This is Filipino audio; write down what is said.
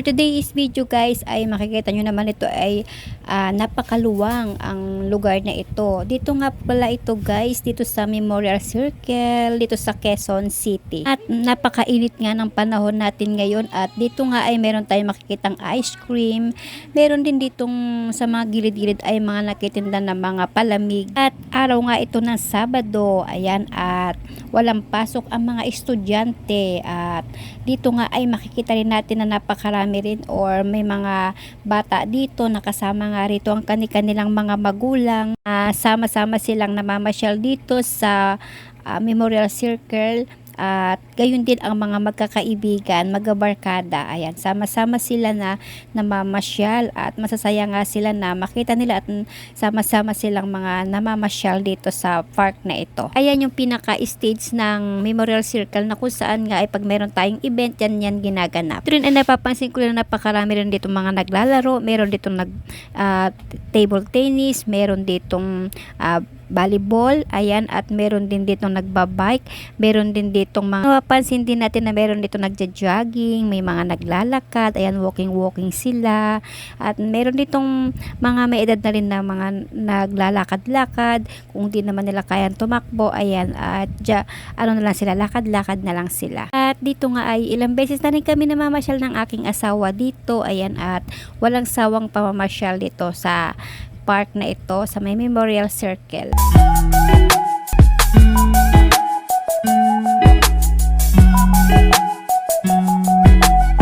today's video guys ay makikita nyo naman ito ay ah, napakaluwang ang lugar na ito. Dito nga pala ito guys, dito sa Memorial Circle, dito sa Quezon City. At napakainit nga ng panahon natin ngayon at dito nga ay meron tayong makikitang ice cream. Meron din ditong sa mga gilid-gilid ay mga nakitinda na mga palamig. At araw nga ito ng Sabado, ayan at walang pasok ang mga estudyante. At dito nga ay makikita rin natin na napakarami rin or may mga bata dito nakasama nga rito ang kani-kanilang mga magulang. Ah, sama-sama silang namamasyal dito sa ah, Memorial Circle at gayon din ang mga magkakaibigan, magabarkada. Ayan, sama-sama sila na namamasyal at masasaya nga sila na makita nila at sama-sama silang mga namamasyal dito sa park na ito. Ayan yung pinaka-stage ng Memorial Circle na kung saan nga ay pag meron tayong event, yan yan ginaganap. Ito rin ay napapansin ko na napakarami rin dito mga naglalaro, meron dito nag ah, table tennis, meron ditong ah, volleyball, ayan, at meron din dito nagbabike, meron din ditong mga, napapansin din natin na meron dito nagja-jogging, may mga naglalakad, ayan, walking-walking sila, at meron ditong mga may edad na rin na mga naglalakad-lakad, kung di naman nila kayang tumakbo, ayan, at ja, ano na lang sila, lakad-lakad na lang sila. At dito nga ay ilang beses na rin kami namamasyal ng aking asawa dito, ayan, at walang sawang pamamasyal dito sa park na ito sa may Memorial Circle.